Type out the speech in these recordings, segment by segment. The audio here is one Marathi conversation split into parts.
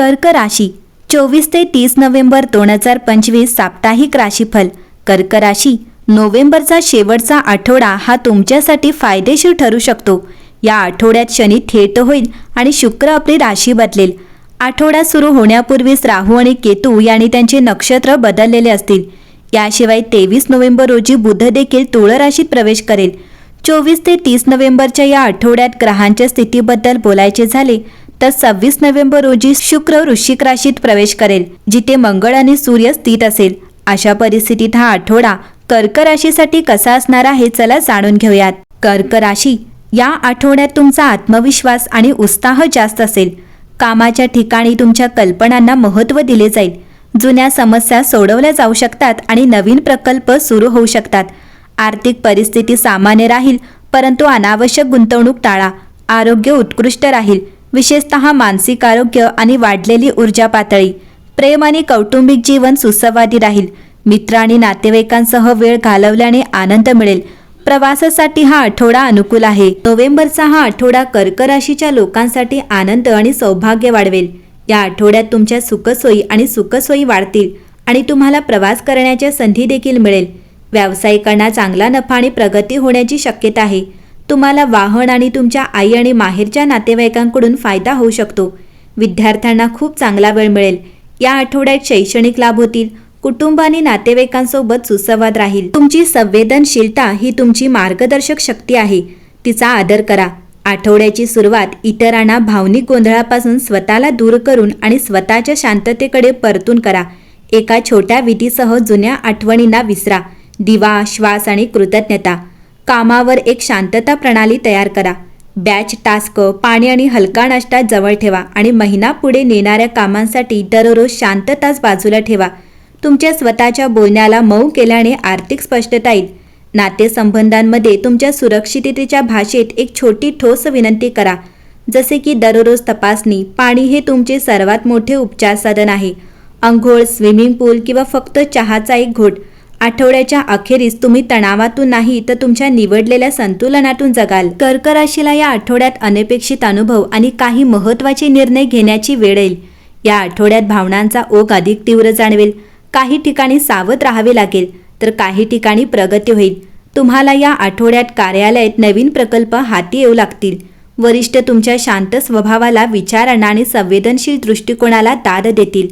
कर्क राशी चोवीस ते तीस नोव्हेंबर दोन हजार पंचवीस साप्ताहिक राशीफल. कर्क राशी नोव्हेंबरचा शेवटचा आठवडा हा तुमच्यासाठी फायदेशीर ठरू शकतो. या आठवड्यात शनी थेट होईल आणि शुक्र आपली राशी बदलेल. आठवडा सुरू होण्यापूर्वीच राहू आणि केतू यांनी त्यांचे नक्षत्र बदललेले असतील. याशिवाय तेवीस नोव्हेंबर रोजी बुध देखील तुळ राशीत प्रवेश करेल. चोवीस ते तीस नोव्हेंबरच्या या आठवड्यात ग्रहांच्या स्थितीबद्दल बोलायचे झाले तर सव्वीस नोव्हेंबर रोजी शुक्र वृश्चिक राशीत प्रवेश करेल जिथे मंगळ आणि सूर्य स्थित असेल. अशा परिस्थितीत हा आठवडा कर्क राशीसाठी कसा असणार आहे चला जाणून घेऊयात. कर्क राशी या आठवड्यात तुमचा आत्मविश्वास आणि उत्साह जास्त असेल. कामाच्या ठिकाणी तुमच्या कल्पनांना महत्त्व दिले जाईल. जुन्या समस्या सोडवल्या जाऊ शकतात आणि नवीन प्रकल्प सुरू होऊ शकतात. आर्थिक परिस्थिती सामान्य राहील परंतु अनावश्यक गुंतवणूक टाळा. आरोग्य उत्कृष्ट राहील. विशेषत मानसिक आरोग्य आणि वाढलेली ऊर्जा पातळी प्रेम आणि कौटुंबिक जीवन सुसंवादी राहील. मित्र आणि नातेवाईकांसह वेळ घालवल्याने आनंद मिळेल. प्रवासासाठी हा आठवडा अनुकूल आहे. नोव्हेंबरचा हा आठवडा कर्क राशीच्या लोकांसाठी आनंद आणि सौभाग्य वाढवेल. या आठवड्यात तुमच्या सुखसोयी आणि सुखसोयी वाढतील आणि तुम्हाला प्रवास करण्याच्या संधी देखील मिळेल. व्यावसायिकांना चांगला नफा आणि प्रगती होण्याची शक्यता आहे. तुम्हाला वाहन आणि तुमच्या आई आणि माहेरच्या नातेवाईकांकडून फायदा होऊ शकतो. विद्यार्थ्यांना खूप चांगला वेळ मिळेल. या आठवड्यात शैक्षणिक लाभ होतील. कुटुंब आणि नातेवाईकांसोबत सुसंवाद राहील. तुमची संवेदनशीलता ही तुमची मार्गदर्शक शक्ती आहे. तिचा आदर करा. आठवड्याची सुरुवात इतरांना भावनिक गोंधळापासून स्वतःला दूर करून आणि स्वतःच्या शांततेकडे परतून करा. एका छोट्या विधीसह जुन्या आठवणींना विसरा. दिवा श्वास आणि कृतज्ञता. कामावर एक शांतता प्रणाली तयार करा. बॅच टास्क पाणी आणि हलका नाश्ता जवळ ठेवा आणि महिना पुढे नेणाऱ्या कामांसाठी दररोज शांत तास बाजूला ठेवा. तुमच्या स्वतःच्या बोलण्याला मऊ केल्याने आर्थिक स्पष्टता येईल. नातेसंबंधांमध्ये तुमच्या सुरक्षिततेच्या भाषेत एक छोटी ठोस विनंती करा. जसे की दररोज तपासणी पाणी हे तुमचे सर्वात मोठे उपचार साधन आहे. अंघोळ स्विमिंग पूल किंवा फक्त चहाचा एक घोट. आठवड्याच्या अखेरीस तुम्ही तणावातून नाही तर तुमच्या निवडलेल्या संतुलनातून जगाल. कर्क राशीला या आठवड्यात अनपेक्षित अनुभव आणि काही महत्त्वाचे निर्णय घेण्याची वेळ येईल. या आठवड्यात भावनांचा ओघ अधिक तीव्र जाणवेल. काही ठिकाणी सावध राहावे लागेल तर काही ठिकाणी प्रगती होईल. तुम्हाला या आठवड्यात कार्यालयात नवीन प्रकल्प हाती येऊ लागतील. वरिष्ठ तुमच्या शांत स्वभावाला विचारांना आणि संवेदनशील दृष्टिकोनाला दाद देतील.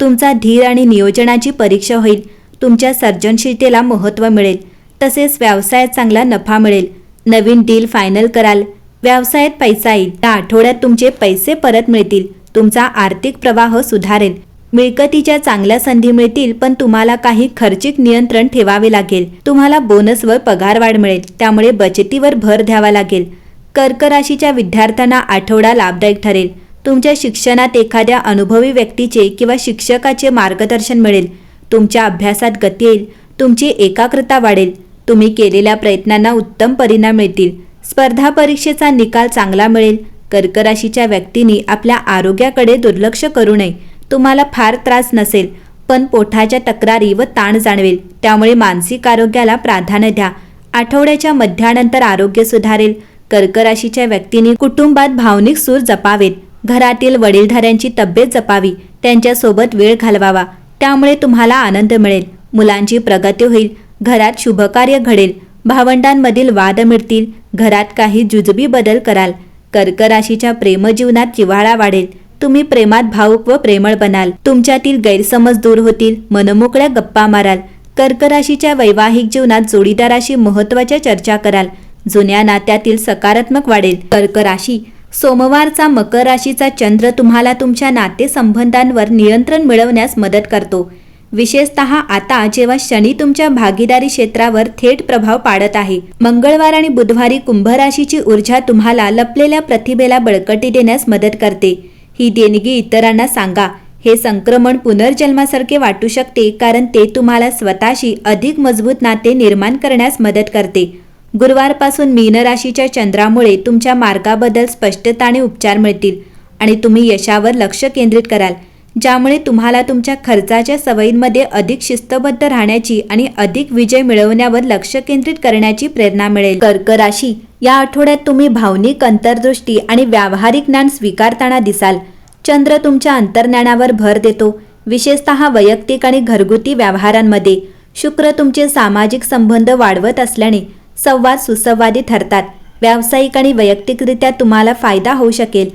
तुमचा धीर आणि नियोजनाची परीक्षा होईल. तुमच्या सर्जनशीलतेला महत्त्व मिळेल. तसेच व्यवसायात चांगला नफा मिळेल. नवीन डील फायनल कराल. व्यवसायात पैसा येईल. त्या आठवड्यात तुमचे पैसे परत मिळतील. तुमचा आर्थिक प्रवाह सुधारेल. मिळकतीच्या चांगल्या संधी मिळतील पण तुम्हाला काही खर्चिक नियंत्रण ठेवावे लागेल. तुम्हाला बोनसवर पगारवाढ मिळेल. त्यामुळे बचतीवर भर द्यावा लागेल. कर्क राशीच्या विद्यार्थ्यांना आठवडा लाभदायक ठरेल. तुमच्या शिक्षणात एखाद्या अनुभवी व्यक्तीचे किंवा शिक्षकाचे मार्गदर्शन मिळेल. तुमच्या अभ्यासात गती येईल तुमची एकाग्रता वाढेल तुम्ही केलेल्या प्रयत्नांना उत्तम परिणाम मिळतील. स्पर्धा परीक्षेचा निकाल चांगला मिळेल. कर्कराशीच्या व्यक्तींनी आपल्या आरोग्याकडे दुर्लक्ष करू नये. तुम्हाला फार त्रास नसेल पण पोटाच्या तक्रारी व ताण जाणवेल. त्यामुळे मानसिक आरोग्याला प्राधान्य द्या. आठवड्याच्या मध्यानंतर आरोग्य सुधारेल. कर्कराशीच्या व्यक्तींनी कुटुंबात भावनिक सूर जपावेत. घरातील वडीलधाऱ्यांची तब्येत जपावी. त्यांच्यासोबत वेळ घालवावा. त्यामुळे तुम्हाला आनंद मिळेल. मुलांची प्रगती होईल. घरात शुभकार्य घडेल. भावंडांमधील वाद मिळतील घरात काही जुजबी बदल कराल. कर्क राशीच्या प्रेमजीवनात जिव्हाळा वाढेल. तुम्ही प्रेमात भावुक व प्रेमळ बनाल. तुमच्यातील गैरसमज दूर होतील. मनमोकळ्या गप्पा माराल. कर्क राशीच्या वैवाहिक जीवनात जोडीदाराशी महत्त्वाच्या चर्चा कराल. जुन्या नात्यातील सकारात्मक वाढेल. कर्क राशी सोमवारचा मकर राशीचा चंद्र तुम्हाला तुमच्या नातेसंबंधांवर नियंत्रण मिळवण्यास मदत करतो. विशेषत आता जेव्हा शनी तुमच्या भागीदारी क्षेत्रावर थेट प्रभाव पाडत आहे. मंगळवार आणि बुधवारी कुंभराशीची ऊर्जा तुम्हाला लपलेल्या प्रतिभेला बळकटी देण्यास मदत करते. ही देणगी इतरांना सांगा. हे संक्रमण पुनर्जन्मासारखे वाटू शकते कारण ते तुम्हाला स्वतःशी अधिक मजबूत नाते निर्माण करण्यास मदत करते. गुरुवारपासून मीन राशीच्या चंद्रामुळे तुमच्या मार्गाबद्दल स्पष्टता आणि उपचार मिळतील आणि तुम्ही यशावर लक्ष केंद्रित कराल ज्यामुळे तुम्हाला तुमच्या खर्चाच्या सवयींमध्ये अधिक शिस्तबद्ध राहण्याची आणि अधिक विजय मिळवण्यावर लक्ष केंद्रित करण्याची प्रेरणा मिळेल. कर्क राशी या आठवड्यात तुम्ही भावनिक अंतर्दृष्टी आणि व्यावहारिक ज्ञान स्वीकारताना दिसाल. चंद्र तुमच्या अंतर्ज्ञानावर भर देतो विशेषतः वैयक्तिक आणि घरगुती व्यवहारांमध्ये. शुक्र तुमचे सामाजिक संबंध वाढवत असल्याने संवाद सुसंवादी ठरतात. व्यावसायिक आणि वैयक्तिकरित्या तुम्हाला फायदा होऊ शकेल.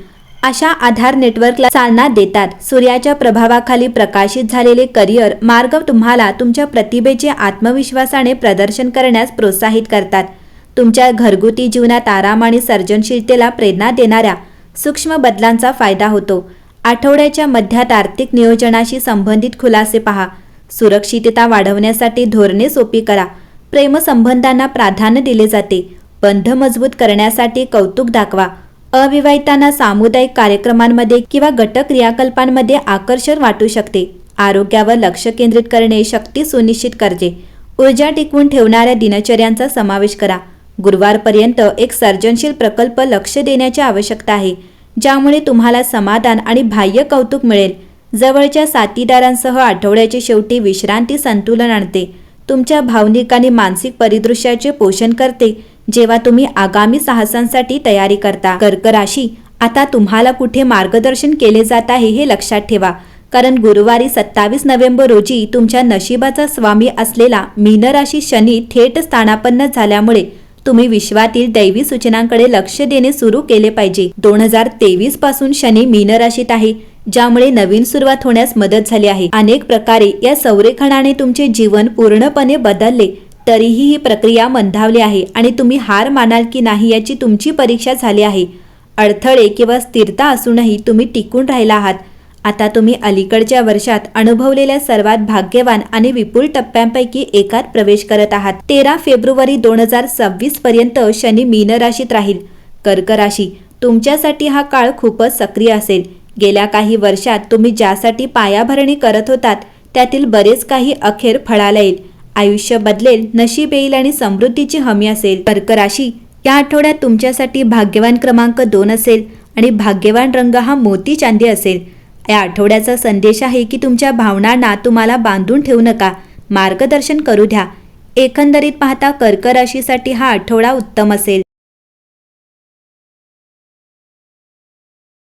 अशा आधार नेटवर्कला चालना देतात. सूर्याच्या प्रभावाखाली प्रकाशित झालेले करिअर मार्ग तुम्हाला तुमच्या प्रतिभेचे आत्मविश्वासाने प्रदर्शन करण्यास प्रोत्साहित करतात. तुमच्या घरगुती जीवनात आराम आणि सर्जनशीलतेला प्रेरणा देणाऱ्या सूक्ष्म बदलांचा फायदा होतो. आठवड्याच्या मध्यात आर्थिक नियोजनाशी संबंधित खुलासे पहा. सुरक्षितता वाढवण्यासाठी धोरणे सोपी करा. प्रेमसंबंधांना प्राधान्य दिले जाते. बंध मजबूत करण्यासाठी कौतुक दाखवा. अविवाहितांना सामुदायिक कार्यक्रमांमध्ये किंवा गट क्रियाकल्पांमध्ये आकर्षण वाटू शकते. आरोग्यावर लक्ष केंद्रित करणे शक्ती सुनिश्चित करते. ऊर्जा टिकवून ठेवणाऱ्या दिनचर्यांचा समावेश करा. गुरुवारपर्यंत एक सर्जनशील प्रकल्प लक्ष देण्याची आवश्यकता आहे ज्यामुळे तुम्हाला समाधान आणि बाह्य कौतुक मिळेल. जवळच्या साथीदारांसह आठवड्याच्या शेवटी विश्रांती संतुलन आणते. तुमच्या भावनिक आणि मानसिक परिदृश्याचे पोषण करते जेव्हा तुम्ही आगामी साहसांसाठी तयारी करता. कर्क राशी आता तुम्हाला कुठे मार्गदर्शन केले जात आहे हे लक्षात ठेवा. कारण गुरुवारी सत्तावीस नोव्हेंबर रोजी तुमच्या नशिबाचा स्वामी असलेला मीनराशी शनी थेट स्थानापन्न झाल्यामुळे तुम्ही विश्वातील दैवी सूचनांकडे लक्ष देणे सुरू केले पाहिजे. दोन हजार तेवीसपासून शनी मीनराशीत आहे. ज्यामुळे नवीन सुरुवात होण्यास मदत झाली आहे. अनेक प्रकारे या संरेखनाने तुमचे जीवन पूर्णपणे बदलले तरीही ही प्रक्रिया मंदावली आहे आणि तुम्ही हार मानाल की नाही याची तुमची परीक्षा झाली आहे. अडथळे किंवा स्थिरता असूनही तुम्ही टिकून राहिला आहात. आता तुम्ही अलीकडच्या वर्षात अनुभवलेल्या सर्वात भाग्यवान आणि विपुल टप्प्यांपैकी एकात प्रवेश करत आहात. तेरा फेब्रुवारी दोन हजार सव्वीस पर्यंत शनी मीन राशीत राहील. कर्क राशी तुमच्यासाठी हा काळ खूपच सक्रिय असेल. गेल्या काही वर्षात तुम्ही ज्यासाठी पायाभरणी करत होतात त्यातील बरेच काही अखेर फळाला येईल. आयुष्य बदलेल नशीब येईल आणि समृद्धीची हमी असेल. कर्क राशी या आठवड्यात तुमच्यासाठी भाग्यवान क्रमांक दोन असेल आणि भाग्यवान रंग हा मोती चांदी असेल. या आठवड्याचा संदेश आहे की तुमच्या भावनांना तुम्हाला बांधून ठेवू नका. मार्गदर्शन करू द्या. एकंदरीत पाहता कर्क राशीसाठी हा आठवडा उत्तम असेल.